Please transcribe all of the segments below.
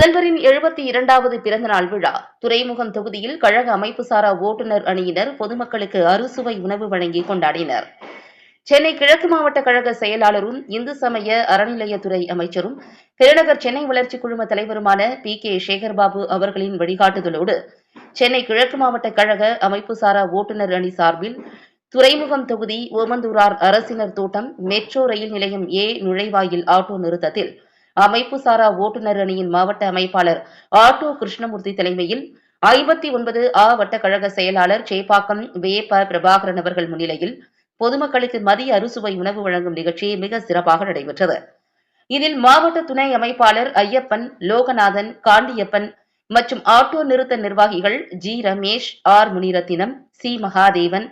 முதல்வரின் எழுபத்தி இரண்டாவது பிறந்தநாள் விழா. துறைமுகம் தொகுதியில் கழக அமைப்பு சாரா ஓட்டுநர் அணியினர் பொதுமக்களுக்கு அறுசுவை உணவு வழங்கி கொண்டாடினர். சென்னை கிழக்கு மாவட்ட கழக செயலாளரும் இந்து சமய அறநிலையத்துறை அமைச்சரும் பெருநகர் சென்னை வளர்ச்சி குழும தலைவருமான பி. கே. சேகர்பாபு அவர்களின் வழிகாட்டுதலோடு சென்னை கிழக்கு மாவட்ட கழக அமைப்பு சாரா ஓட்டுநர் அணி சார்பில் துறைமுகம் தொகுதி ஓமந்தூரார் அரசினர் தோட்டம் மெட்ரோ ரயில் நிலையம் ஏ நுழைவாயில் ஆட்டோ நிறுத்தத்தில் அமைப்பு சாரா ஓட்டுநர் அணியின் மாவட்ட அமைப்பாளர் ஆட்டோ கிருஷ்ணமூர்த்தி தலைமையில் ஐம்பத்தி ஒன்பது ஆ வட்டக்கழக செயலாளர் சேப்பாக்கம் வேப்ப பிரபாகரன் அவர்கள் முன்னிலையில் பொதுமக்களுக்கு மதிய அறுசுவை உணவு வழங்கும் நிகழ்ச்சி மிக சிறப்பாக நடைபெற்றது. இதில் மாவட்ட துணை அமைப்பாளர் ஐயப்பன் லோகநாதன் காண்டியப்பன் மற்றும் ஆட்டோ நிறுத்த நிர்வாகிகள் G Ramesh R Munirathinam C Mahadevan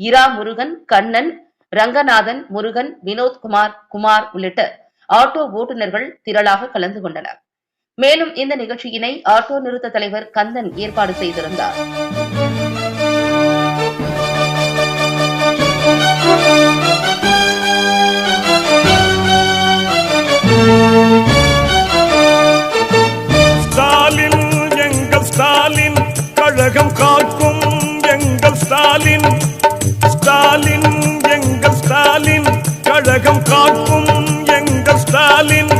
இரா முருகன் கண்ணன் ரங்கநாதன் முருகன் வினோத்குமார் குமார் உள்ளிட்ட ஆட்டோ ஓட்டுநர்கள் திரளாக கலந்து கொண்டனர். மேலும் இந்த நிகழ்ச்சியினை ஆட்டோ நிறுத்த தலைவர் கந்தன் ஏற்பாடு செய்திருந்தார். ஸ்டாலின் எங்கள் ஸ்டாலின் கழகம் காக்கும் எங்கள் ஸ்டாலின். ஸ்டாலின் எங்கள் ஸ்டாலின் கழகம் காக்கும் స్టాలిన్